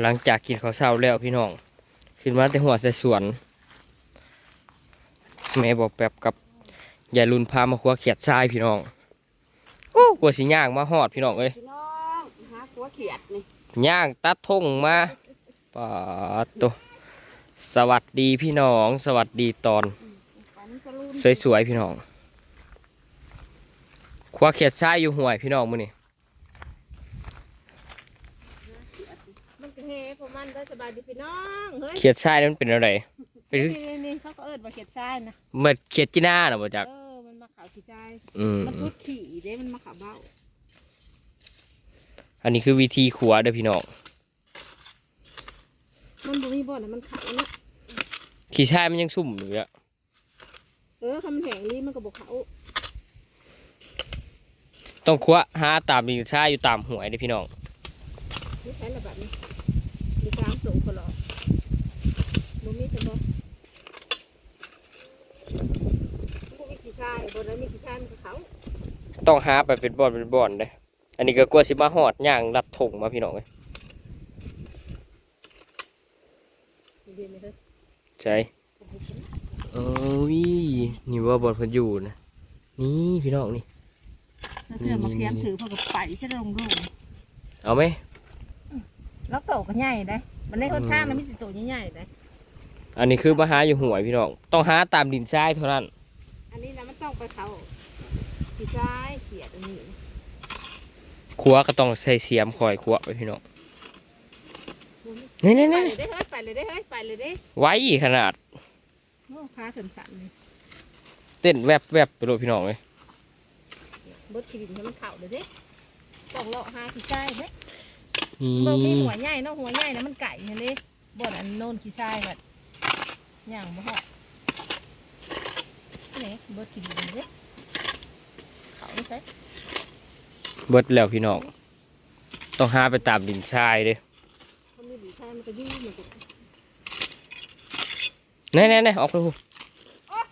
หลังจากกินข้าวเช้าแล้วพี่น้อง ขึ้นมาแต่หัวใส่สวนแม่บอกแบบกับยายรุนพามาคว้าเขียดทรายพี่น้องโอ้กลัวสิย่างมาหอดพี่น้องเอ้ยพี่น้องหาขัวเขียดนี่ย่างตัดทงมาปาดตัวสวัสดีพี่น้อง สวัสดีตอนปานนี้จะรุ่นสวยๆพี่น้องคว้าเขียดทรายอยู่ห่วยพี่น้องมื้อนี้มันก็เฮ้พวก มันได้สบายดีพี่น้องเฮ้ยเขียดทรายนั้นมันเป็นอะไรเป็นนี่นี่นี่เขาก็เอิดว่าเขียดทรายนะเมื่อเขียดจีน่าเหรอบ่จักเออมันมาขาวขี้ทรายอืมมันชุดขี่เด้มันมาขาวเบ้าอันนี้คือวิธีขัวเด้อพี่น้องมันบ่มีบ่อนนะมันขาวเนาะขี้ชายมันยังซุ่มอยู่อะเออคำมันแห้งนี่มันก็บอกขาวต้องขัวหาตามดินทรายอยู่ตามหวยเด้อพี่น้อง นี่ใช้ระแบบนี้มีกลางสูงคนหรอบ่มีแต่บ่บ่มีขี้ทรายบ่ได้มีขี้ทรายมันก็ขาวต้องหาไปเป็นบอนเป็นบอนเด้ออันนี้ก็กลัวสิมาหอดย่างรัดถงมาพี่น้องเอ้ยเรียนไหมเฮ้ยใช่โอ้ยนี่ว่าบอลเพิ่นอยู่นะนี่พี่น้องนี่ ถ้าเธอมาเสียมถือพวกกับไปจะลงรูเอาไหม แล้วโตก็ใหญ่ได้มันได้ค่อนข้างนะมีสิโตใหญ่ๆได้อันนี้คือมาหาอยู่หวยพี่น้องต้องหาตามดินทรายเท่านั้น อันนี้นะมันต้องไปเขาขี้ซ้ายเขียดอันนี้ขัวก็ต้องใส่เสียมคอยขัวไปพี่น้องนี่นี่ไปนี่เลยได้เฮ้ยไปเลยได้เฮ้ยไปเลยได้ไว้ขนาดโอ้ขาสันสันๆเลยเต้นแวบแวบไปโลดพี่น้องเลยเบิดขี้ดินให้มันเข่าเลยเด้ต้องเลาะหาขี้ซ้ายเด้นี่ บ่มีหัวใหญ่เนาะหัวใหญ่นะมันไก่เนี่ยเลยบ่อนอันโน่นขี้ซ้ายแบบย่างบ่ฮอดนี่เบิดขี้ดินเด้เขาไม่ใช่เบิดแล้วพี่น้องต้องหาไปตามดินทรายเด้มันมีดีแท้มันก็ยืดมันก็แน่แน่แน่ออกไปพู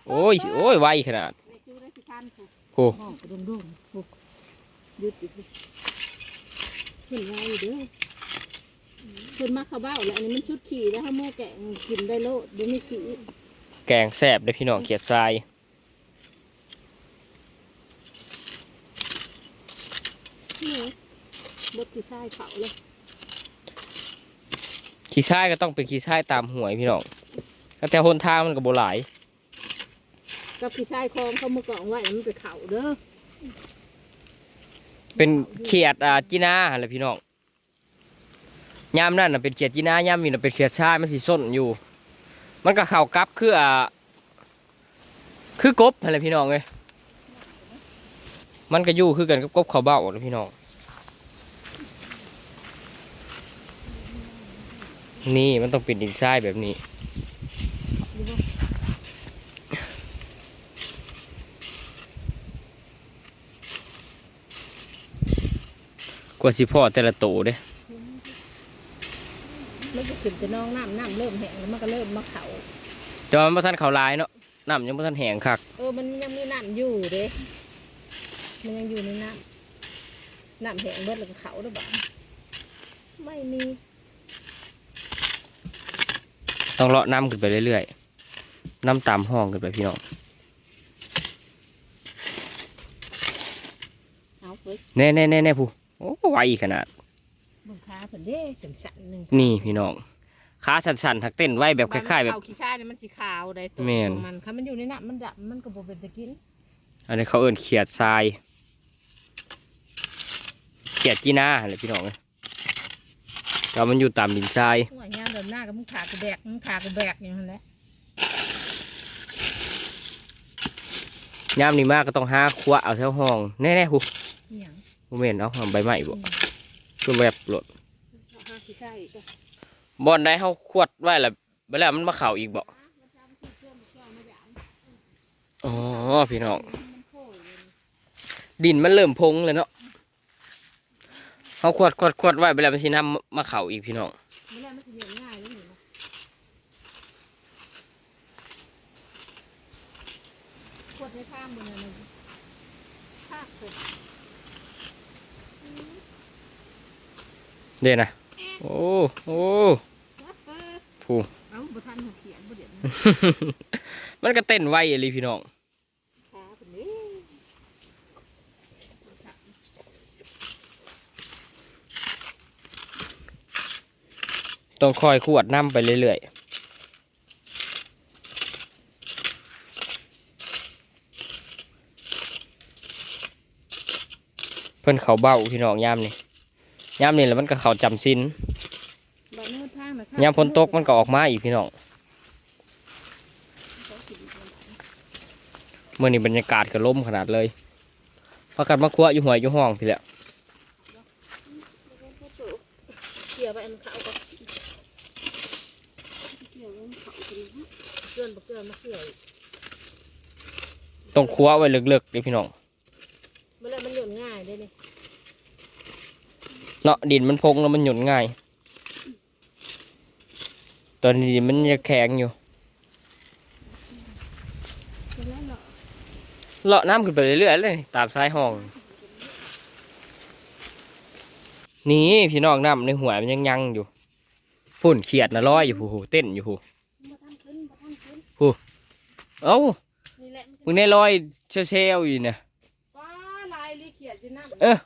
โอ้ยโอ้ยไวขนาดในคิวได้สิพันถูกโอ้ห้องกระดงดงถูกยืดอีกดิ เห็นไว้อยู่เด้อคนมาเขาเบ้าแล้วอันนี้มันชุดขี่แล้วถ้าโม่แกะกินได้โลดเดี๋ยวไม่ขี่แกงแสบเด้อพี่น้องเขียดทรายนี่บดขี้ชายเขาเลยขี้ทรายก็ต้องเป็นขี้ทรายตามหวยพี่น้องก็แต่หนทางมันก็บ่หลายกับขี้ชายคลองเขาเมื่อก่อนไว้มันไปเขาเด้อ เป็นเขียดอ่าจีน่าแหละพี่น้องยามนั่นน่ะเป็นเขียดจีน่ายามนี้น่ะเป็นเขียดทรายมันสิส้นอยู่ มันก็เข้ากับคืออ่าคือกบอะไรพี่น้องเลยมันก็อยู่คือกันกับกบเขาเบ้าเลยพี่น้องนี่มันต้องเป็นดินทรายแบบนี้ ก ว่าสิพ่อแต่ละโตเด้มันจะขึ้นแต่น้องน้ำน้ำเริ่มแห้งแล้วมันก็เริ่มมาเขาแต่ว่ามันบ่ทันเขาลายเนาะน้ำยังบ่ทันแห้งคักเออมันยังมีน้ำอยู่เด้มันยังอยู่ในน้ำน้ำแห้งเบิดแล้วก็เขาด้วยบ้างไม่มี ต้องเลาะน้ำขึ้นไปเรื่อยๆน้ำตามห้องขึ้นไปพี่น้องเอาเว้ยแน่แน่แน่แน่ผู้ โอ้ไวขนาดเบิ่งขาเพิ่นเด้สันสันๆหนึ่งนี่พี่น้องขาสั่นๆทักเต้นไว้แบบคล้ายๆแบบเอขี้ชายเนี่ยมันสีขาวได้ตัวแม่น ของมันค่ะมันอยู่ในน้ำมันดำมันก็บ่เป็นตะกินอันนี้เขาเอิ้นเขียดทราย เขียดจีน่าอะไรพี่น้องเอ้ยก็มันอยู่ตามดินทราย หัวยามเดินหน้ากับมึงขากระแบกมึงขากระแบกอย่างนั้นแหละยามนี้มากก็ต้องหาขวเอาแถวห้อง แน่ๆผู้อหย่าง บ่แม่นเอาใบไม้บ่คือแบบหลดเอาหาขี้ชายอีกอะบ่อนใดเฮาขวดไว้แล้วไปแล้วมันมาเข้าอีกบ่อ๋อพี่น้องดินมันเริ่มพงเลยเนาะเขาขวดขวดขวดไว้ไปแล้วมันสินำมาเข่าอีกพี่น้อง ไม่ได้มันจะเลี้ยงง่ายแล้วนี่นะขวดในข้ามมือมันภาค เด้นะโอ้โอ้ผู้มันก็เต้นไวเลยพี่น้องต้องคอยขวดน้ำไปเรื่อยๆเพิ่นเขาเบ้าพี่น้องยามนี่ ยามนี่แล้วมันก็เขาจำสินบ่มือทางน่ะยามฝนตกมันก็ออกมาอีกพี่น้องเมื่อนี้บรรยากาศก็ล่มขนาดเลยพากันมาคั่วอยู่หัวยอยู่ห้องพี่แหละเกี่ยวไปมันเข้าก็เกี่ยวมันเข้ากันนะเกินบ่เกินมาเกี่ยวต้องคั่วไว้เลิกๆเลยพี่น้อง มันเลยมันหย่อนง่ายเด้นี่ เนาะดินมันพงแล้วมันหย่นง่าย ตอนนี้ดินมันยังแข็งอยู่จะแล้วเนาะเลาะน้ำขึ้นไปเรื่อยๆเลยตามซ้ายห้อง นี่พี่น้องน้ำในหัวมันยังยังอยู่พุ่นเขียดนะร้อยอยู่ผู้เต้นอยู่ผู้บ่ทันขึ้นบ่ทันขึ้นเอ้านี่แหละมึงได้ร้อยเซลๆอยู่เนี่ยฟ้าลายลีเขียดอยู่น้ำเออ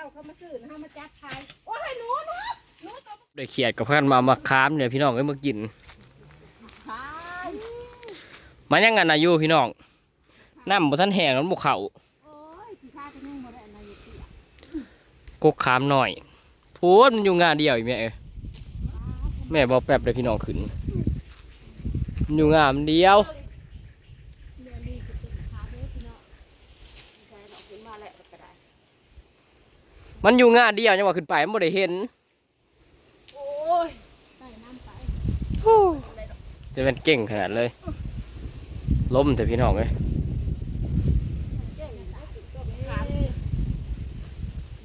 แต่เก้าเขามาซื้อนะเฮามาจับชายโอ้ยหนูหนูหนูตัวได้เขียดกับเพื่อนมามาค้ามเนี่ยพี่น้องเอ้ยมากินชายมันยังกันอายุพี่น้องน้ำบ่ทันแห้งแล้วบุกเขาโอ้ยพี่ชายก็ยังบ่ได้อันนั้นอยู่เที่ยกกค้ามหน่อยพูดมันอยู่งานเดียวอีกแม่เอ้ยแม่บอกแป๊บเลยพี่น้องขึ้นมันอยู่งานเดียว เรียนดีคือเป็นขาเด้อพี่น้องพี่ชายเราขึ้นมาแล้วก็ได้ มันอยู่งานเดียวยังว่าขึ้นไปมันบ่ได้เห็นโอ้ยใส่น้ำไปจะเป็นเก่งขนาดเลย ล้มแต่พี่น้องเลยแก้วนี่นะก็ขา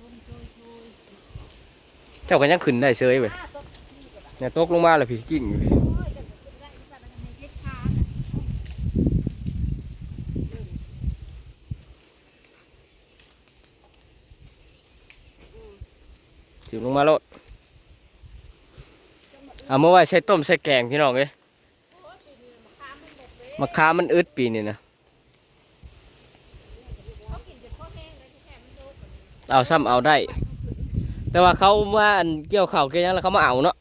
ลมโชยโชยเจ้าก็ยังขึ้นได้เซยเว้ยอ้าตกเนี่ยตกลงมาแล้วพี่กิ่งอยู่พี่ โอ้ยกันขึ้นได้ที่บ้านมันให้เฮ็ดขาน่ะ ถึงลงมาโลด เอาเมื่อไว้ใส่ต้มใส่แกงพี่น้องเลยมะขามมันอึดปีนี่นะเขากินจนคอแห้งเลยที่แค่มันโดนเอาซ้ำเอาได้ แต่ว่าเขามาอันเกี่ยวเข่าวเกี่ยวยังแล้วเขามาเอาเนาะ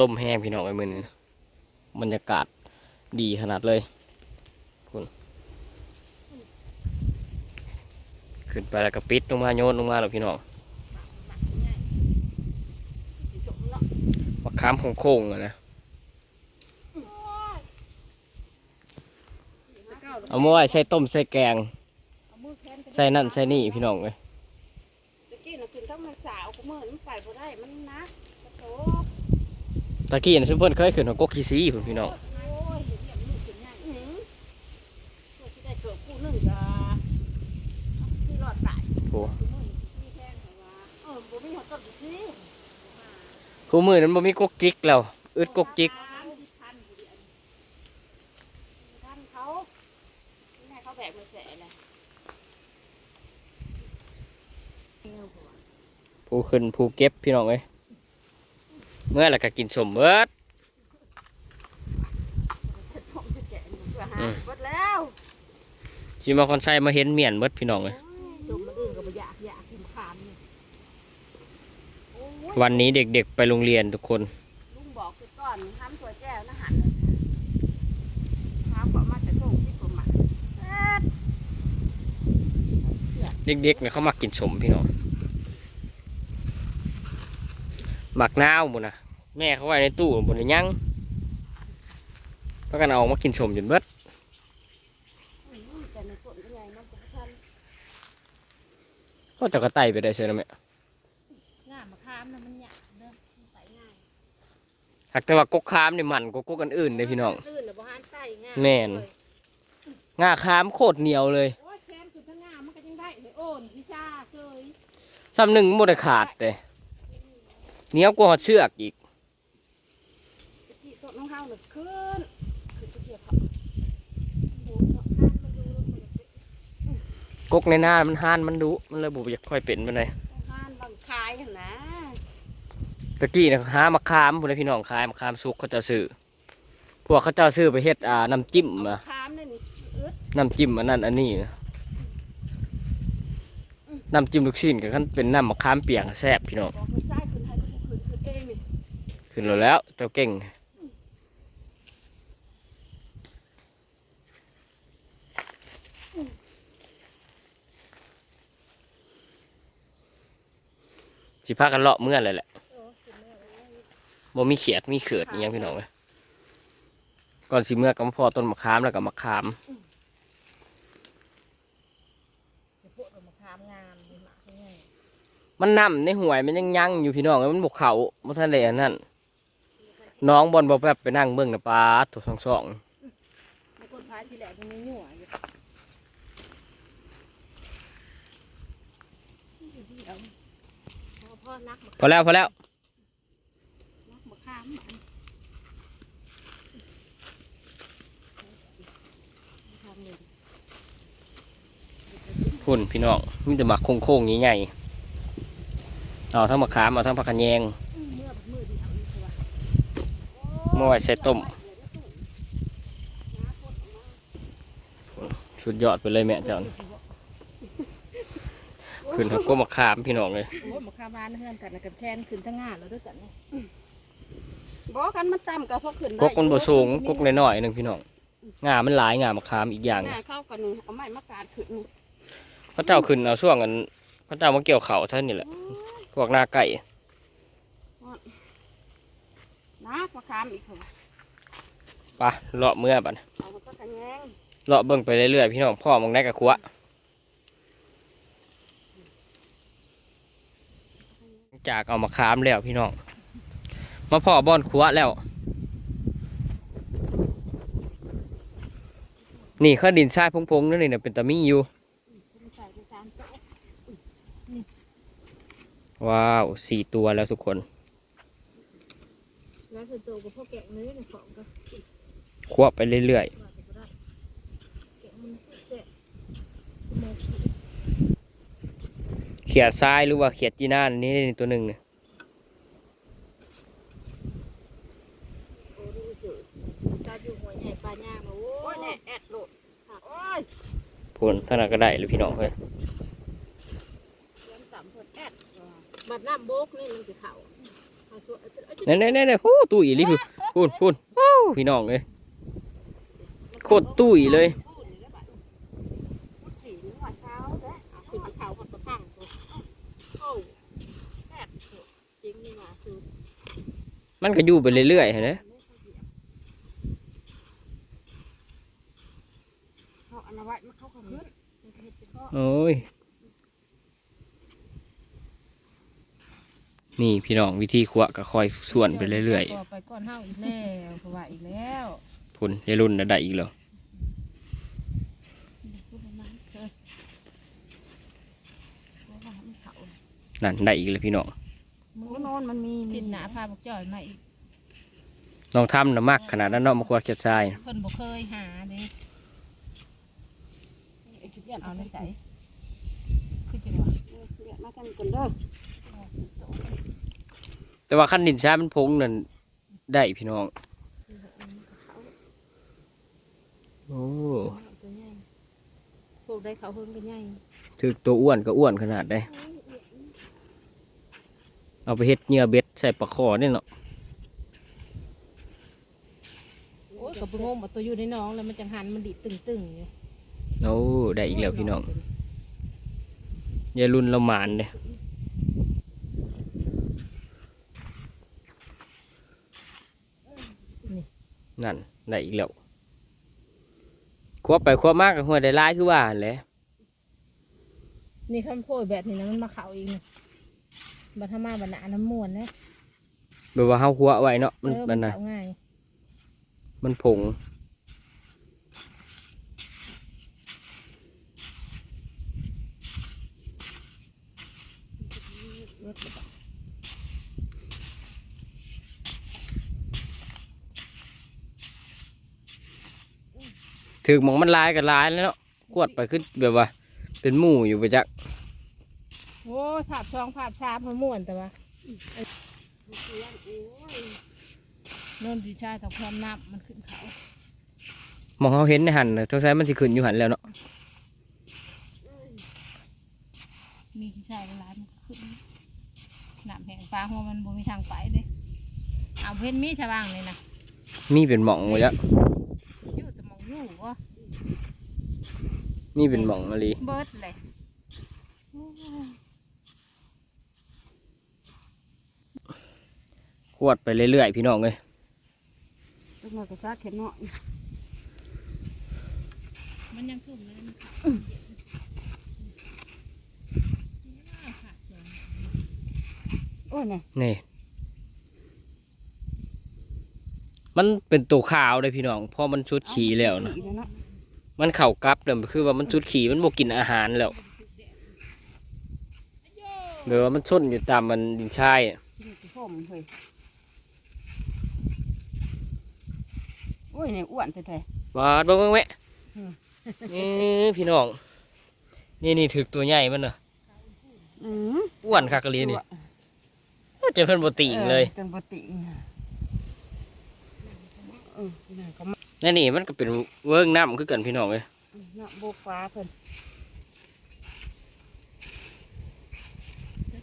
ลมแห้งพี่น้องไอ้มือนี้บรรยากาศดีขนาดเลยคุณ ขึ้นไปแล้วก็ปิดลงมาโยนลงมาแล้วพี่น้องสิจบเนาะมะขามโค้งๆอะนะแต่เก้าเอามาไว้ใส่ต้มใส่แกงเอามือแขนกัใส่นั่นใส่นี่พี่น้องเลยตะกี้น่ะขึ้นทั้งมันสาวกูมือมันไปบ่ได้มันนักกระโตกตะกี้นะซุปเปอร์เคยขึ้นหัวกกขี้ซีพุ่นพี่น้อง สิคู่มือนั้นบ่มีกกจิกแล้วอึดกกจิกทันทันอยู่ดิอันทันเขานี่ให้เขาแบกมือแสเลยผู้ขึ้นผู้เก็บพี่น้องเลยเมื่อไหร่ก็กินสมเบิดจะส่งจะแกะหนูเพื่อหาอืมหมดแล้วสิมาคอนไซมาเห็นเมียนเบิดพี่น้องเลย ส่งมันอื่นก็บ่อยากอยากกินขามนี่โอ้ย วันนี้เด็กๆไปโรงเรียนทุกคน ลุงบอกคือก่อนทำสวยแก้วนะหันเลยทำก็มาแต่โชคที่ผมมาเอ็ดเด็กๆเนี่ยเขามักกินสมพี่น้องหมักนาวหมดนะแม่เขาไว้ในตู้บนยังพรากันเอามากินสมจนเบิดอุ้ยแต่ในฝนก็ไงมันก็บ่ทันก็จะกระไตไปได้เชียวนะแม่ งามมะขามนะมันหยาบเด้อมันใส่ง่าย หากแต่ว่ากกคามนี่มันกว่ากกอันอื่นเลยพี่น้องตื่นน่ะบ่หันใส่ง่ายแม่น เลยงาคามโคตรเหนียวเลยโอ้ยแคนคือทั้งงามมันก็ยังได้เลยโอนพิชาเจยซ้ำหนึ่งหมดได้ขาดเลยเหนียวกว่าหอดเชือกอีก ตะกี้ต้นน้องเฮาน่ะขึ้นขึ้นตะเกียบเขาโอ้ยเนาะข้ามมาดูแล้วมันจะเป็นกกในหน้ามันห่านมันดุมันเลยบุบอยากค่อยเป็นไปเลย ห้านบางคายหั่นนะ ตะกี้นะหามะขามพุ่นนะพี่น้องขายมะขามสุกเขาเจ้าซื้อพวกเขาเจ้าซื้อไปเฮ็ดอ่าน้ำจิ้มอะคามนั่นนี่อึดน้ำจิ้มอันนั้นอันนี้นะน้ำจิ้มลูกชิ้นกับขั้นเป็นน้ำมะขามเปียกแซ่บพี่น้องบอกมันใต้ขึ้นให้ขึ้นขึ้นเองนี่ขึ้นแล้วแล้วเจ้าเก่งสิพากันเลาะเมื่อไรแหละ บ่มีเขียดมีเขือดอหยังพี่น้องเลยก่อนสิเมื่อกับพ่อต้นมะขามแล้วกับมะขามพวกมะขามงามดีมากเลยมันน้ำในห่วยมันยังยังอยู่พี่น้องเอ้ยมันบกเขามันทะเลอันนั่นน้องบอลบอแบบไปนั่งเบิ่งนะปลาตัวสองสองในคนพายที่แหลกมันมีหนัวอยู่เอาพ่อนักมะพอแล้วพอแล้ว นักมะขามมันทำเลย พุ่นพี่น้องมีแต่หมักโค้งๆใหญ่ๆเอาทั้งมะขามเอาทั้งผักกะแยงเมื่อมือเดียวนี่คือว่าเมื่อไว้ใส่ต้ม สุดยอดไปเลยแม่เจ้าน่ะขึ้นทั้งก้มมะขามพี่น้องเลยโอ้ยมะขามบ้านเฮือนกันนะกับแทนขึ้นทั้งงานแล้วด้วยกันเนี่ยบอกกันมันต่ำกับพวกขึ้นกกมันบ่สูงกกน้อยๆหนึงพี่น้องงามันหลายงามะขามอีกอย่างหหนึ่งน้าเข้ากันนี่เอาไม้มากาดขึ้นนี่ เขาเจ้าขึ้นเอาช่วงกันเขาเจ้ามาเกี่ยวเขาเท่านี้แหละพวกหน้าไก่นักมะขามอีกค่ะปะเลาะเมื่อบัดเอามาก็กันแยงเลาะเบิ่งไปเรื่อยๆพี่น้องพ่อมองได้กับขัวจากเอามาคามแล้วพี่น้องมาพ่อบอนขัวแล้ว นี่ข้าดินทรายพงๆนั่นนี่นะเป็นตะมี่อยู่ ใส่ไปสามโต๊ะ ว้าวสี่ตัวแล้วทุกคนแล้วคือโตกับพวกแกะเนื้อในของก็ขัวไปเรื่อยว่าจะได้แกะมันแกะโมกิๆเขียดทรายหรือว่าเขียดจีน่าอันนี่ตัวหนึ่งเนี่ยโอ้ดูสิตาอยู่หัวใหญ่ปลาย่างมาโอ้ยแน่แอดโหลดโอ้ยพูนท่านั้นก็ได้เลยพี่น้องเฮ้ยเลี้ยงต่ำเพิ่นแอด บัดน้ำโบกนี่มันจะเข่าเอาสวยเอาจะนี่นี่นี่โอ้ตุ้ยลิพี่พูนพูนโอ้พี่น้องเลยโคตรตุ้ยเลยสีนี่ว่าเช้าแล้วเอาขึ้นไปเข่าคนกระพังตัวโอ้แอดจริงนี่ว่าคือมันก็อยู่ไปเรื่อยๆเห็นไหมเขาอนนาไว้มันเข้ากับขึ้นมันเห็ดไปก็โอ้ย นี่พี่น้องวิธีขวก็คอยส่วนไปเรื่อยต่อไปก้อนเฮาอีกแล้วเพราะว่าอีกแล้วๆพุ่นยายรุ่นน่ะได้อีกแล้วพูดประมาณเคยเพราะว่ามันเขานั่นได้อีกแล้วพี่น้องหมูโนอนมันมีกินหนาพาพวกจ่อยมาอีกลองทำนะมากขนาดนั้นเนาะมาขวดเขียดทรายเพิ่นบ่เคยหาเด้เอาในใส่คือจังหวะมากันกันเด้อ แต่ว่าขั้นดินทรายมันพงนั่นได้พี่น้อง โอ้ตัวใหญ่พวกได้เขาเพิ่นก็ใหญ่ถึกตัวอ้วนก็อ้วนขนาดได้ เอาไปเฮ็ดเหงื่อเบ็ดใส่ปลาคอเนี่ยเนาะโอ้ยก็บ่งมเอาตัวอยู่ในน้องแล้วมันจังหันมันดิตึงๆอยู่โอ้ได้อีกแล้วพี่น้องยายรุ่นเราหมานเนี่ย นั่นได้อีกแล้วควบไปควบมากกับหัวได้ร้ายคือว่าหั่นแหละนี่คำโพดแบบนี้นะมันมาเขาอีกนะบัทมาบันนาน้ำมวนนะแบบว่าเฮาหัวไว้เนาะมันเออมันน่ะเขาง่ายมันผง เลิศเลยปะ ถึกหมองมันลายกับลายแล้วเนาะกวดไปขึ้นแบบว่า เป็นหมู่อยู่ไปจักโอ้ยภาพช่องภาพชาพม่วนแต่ว่าโน่นดีชายต่อความน้ำมันขึ้นเขามองเขาเห็นในหันน่ะสงสัยมันสิขึ้นอยู่หันแล้วเนาะมีขี้ชายหลายๆมันก็ขึ้นน้ำแห้งฟ้าหัวมันบ่มีทางไปเด้เอาเพิ่นมีชาวบ้างเลยนะมีเป็นหม่องไว้แล้ว อยู่แต่มองอยู่วะมีเป็นหม่องมาลีเบิดเลยขวดไปเรื่อยๆพี่น้องเลยจังหวะกระซักเข็นเนาะมันยังชุ่มเลยมันขาวโอ้ยเนี่ยนี่ มันเป็นตัวขาวเลยพี่น้องพอมันชุดขี่แล้วนะขี่เนาะมันเข่ากลับเลยคือว่ามันชุดขี่มันบกินอาหารแล้วหรือว่ามันส้นอยู่ตามมันดินชายอะขี่ที่พ่อมเฮ้ยโอ้ยเนี่ยอ้วนแท้วาดเบ้างเบ้างแม่อืมนี่พี่น้อง นี่นี่ถึกตัวใหญ่มันเนอะๆอืมอ้วนคักกะลีนี่เจอเพิ่นบติงเลยออจนปติงเออ น่าก็มานั่นนี่มันก็เป็นเวิ้งน้ำคือกันพี่น้องเลยเนาะโบกฟ้าเพิ่น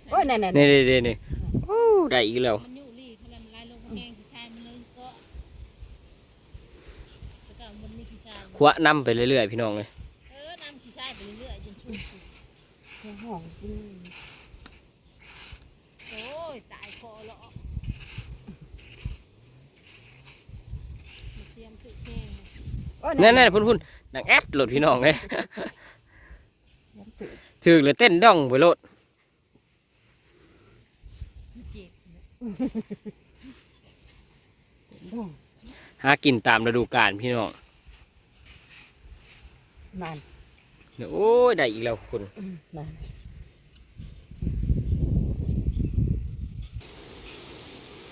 โอ้ยเนี่ยเนี่ยนี่นี่นี่นี่โอ้ได้อีกแล้วมันอยู่ลี่เขาเลยมันไล่ลงแห้งขี้ชายมันเลยก็แล้วก็มันมีขี้ชายขวะน้ำไปเรื่อยๆพี่น้องเลยเออน้ำขี้ชายไปเรื่อยๆจนชุ่มเนี่ยหอมจริง โอ้ยตายคอแล้วเสียมถึกแห้ง โอ้ย นั่นนั่นพุ่นพุ่นนังแอดโหลดพี่น้องเลยยังตื่นถึกเลยเต้นด่องไปโลดเจ็บน้องหากินตามฤดูกาลพี่น้องนั่นเนี่ยโอ้ยได้อีกแล้วคุณนั่น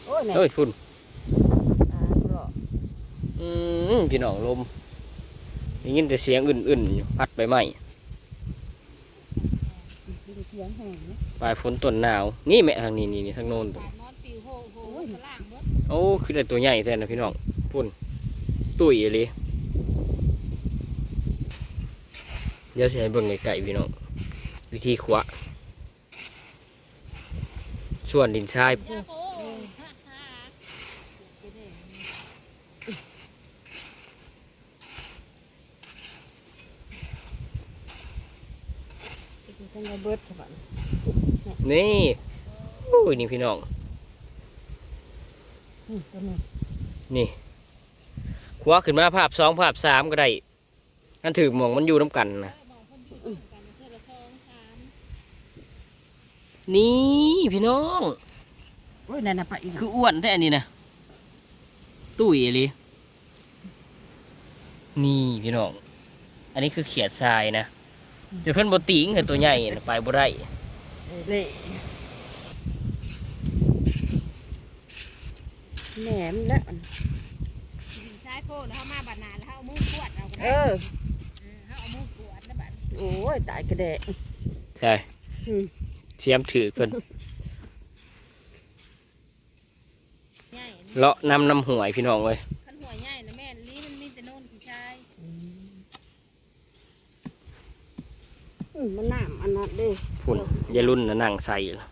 โอ้ยเนี่ยเฮ้ยพุ่นอ่าก็อืมพี่น้องลม ได้ยินแต่เสียงอื่นๆอยู่พัดไปไหมกินเสียงแห้งนะปลายฝนต้นหนาว นี่แม่ทางนี้นี่นี่ทางโน้นโอ้คือได้ตัวใหญ่แท้นะพี่น้องพุ่นตุ้ยเลยเดี๋ยวสิให้เบิ่งไก่พี่น้องวิธีขวะส่วนดินทราย ยาโคฮ่าฮ่า กินจังไง เบิดใช่ปะนี่โอ้ยนี่พี่น้องอืมตัวนี้นี่ขวะขึ้นมาภาพสองภาพสามก็ได้นั่นถือหมองมันอยู่น้ำกันนะมองคนอยู่ด้วยกันเธอละทองสามนี่พี่น้องโอ้ยนั่นน่ะไปอีกคืออ้วนแท้อันนี้นะตุ้ยเลยนี่พี่น้อง อันนี้คือเขียดทรายนะ เดี๋ยวเพื่อนบติงเห็นตัวใหญ่น่ะไปบ่ได้เละแหนมแล้วดินชายโคแล้วเขามาบาดนาแล้วเขาเอามือขวดเอาก็เอได้อ เออเขาเอามือขวดแล้วบัดโอ้ยตายกระเดะ ใช่อืม เสียมถือเพิ่นใหญ่เลาะนำน้ำหวยพี่น้องเลย ขันหัวใหญ่นะแม่นลีมันมีแต่โน่นขี้ชาย อื มมันน้ำอันนั้นเด้พุ่นอยารุ่นนะนั่งใส่ล่ะ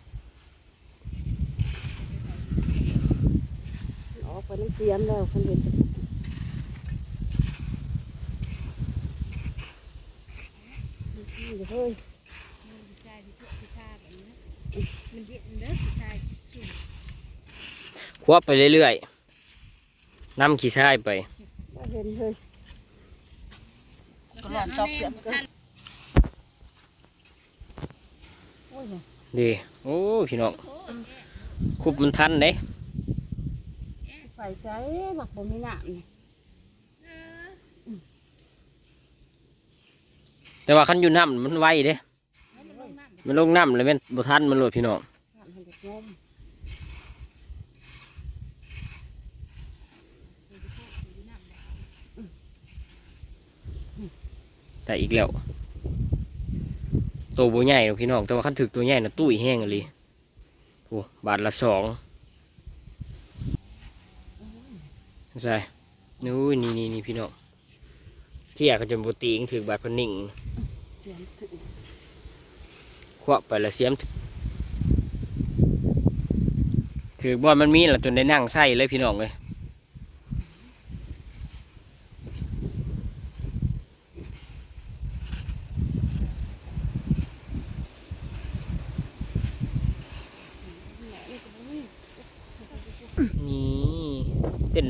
ออกไปน้ำเสียมแล้วคนเห็นนี่เฮ้ยโน่นขี้ชายที่ทุกขี้ชายแบบนี้นะมันเย็นเด้อขี้ชายชุ่มควับไปเรื่อยๆนำขี้ชายไปก็เห็นเฮ้ยแล้วก็เพื่ลออนงเอาตอกแน่เสียบบ่ทัน โอ้ยเนี่ย ดีโอ้พี่น้องโอ้ยแอะคุบมันทันเด้ไปใช้หมักบ่มีน้ำนี่เออแต่ว่าคันอยู่น้ำมันไวเด้เอามันลงน้ำมันลงน้ำเลยแม่นบ่ทันมันโหลดพี่น้องน้ำมันจะงมได้อีกแล้ว ตัวบัใหญ่หรอกพี่น้องแต่ว่าคันถึกตัวใหญ่น่ะตุ้ยแห้งเลยโอ้บาทละสองใช่นู้นี่นี่นี่พี่น้องที่อยากจะบตีงถึกบาทพนิ่งเสียงถึงควักไปละเสียมถือว่ามันมีแหละจนได้นั่งใส่เลยพี่น้องเลย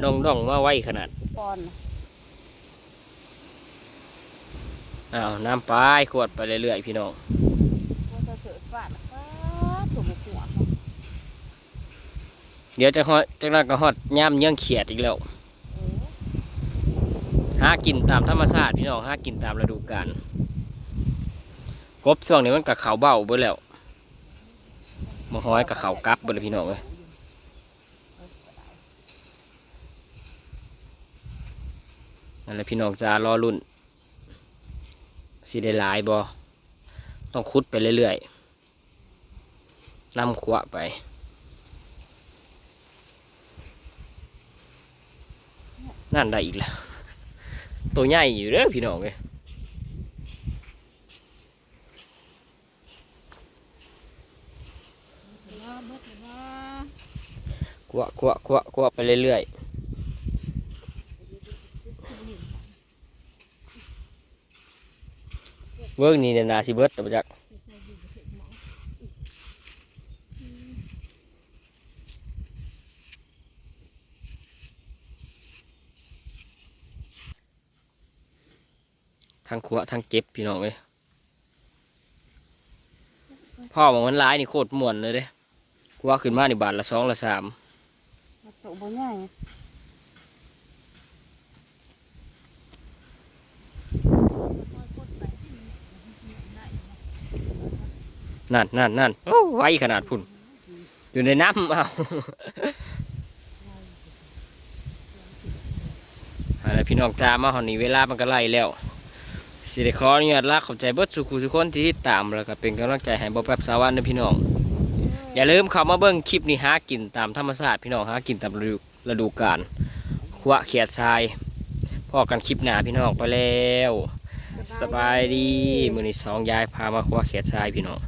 นดองดองๆมาไวขนาดปอนน่ะอ้าวน้ำปลายขวดไปเรื่อยๆพี่น้องว่าจะเสิร์ฟฟาดฟ้าตัวบุกหัวเขาเดี๋ยวจะฮอดจากนั้นก็ฮอดย่ำเยื่องเขียดอีกแล้วเออหากินตามธรรมชาติพี่น้องหากินตามฤดูกาลกบช่วงนี้มันกับเขาวเบ้าเบิดแล้วมาห้อยกับเขาวกลับเบิดเลยพี่น้องเลย นั่นแหละพี่น้องจะรอรุ่นสิได้หลายบอต้องคุดไปเรื่อยๆนำขวะไปนั่นได้อีกแล้ว ตัวใหญ่อยู่เด้อพี่น้องเลยว่าเบิดเลยว่ากัวกัวกัวกัวไปเรื่อยๆ เวิร์กนี่เนี่ยนาสิเบิร์ดแต่ประจักทั้งขัวทั้งเจ็บพี่น้องเลยพ่อบอกมันร้ายนี่โคตรม่วนเลยเด้กัวขึ้นมานี่บาทละสองละสามตัวบ่ใหญ่ นั่นนั่นนั่นโอ้ไวขนาดพุ่น อยู่ในน้ำเอาอะไรพี่น้องจ้ามาหอนี้เวลามันก็ไล่แล้วสิได้ขอนุญาตลาขอบใจเบิดสุขุทุกคนที่ติดตามแล้วก็เป็นกำลังใจให้บอแป๊บสาวันนะพี่น้อง อย่าลืมเข้ามาเบิ่งคลิปนี้หากินตามธรรมชาติพี่น้องหากินตามฤดูฤดูกาลขวะเขียดทรายพอกันคลิปหนาพี่น้องไปแล้ว สบายดีมือนี้สองยายพามาขวะเขียดทรายพี่น้อง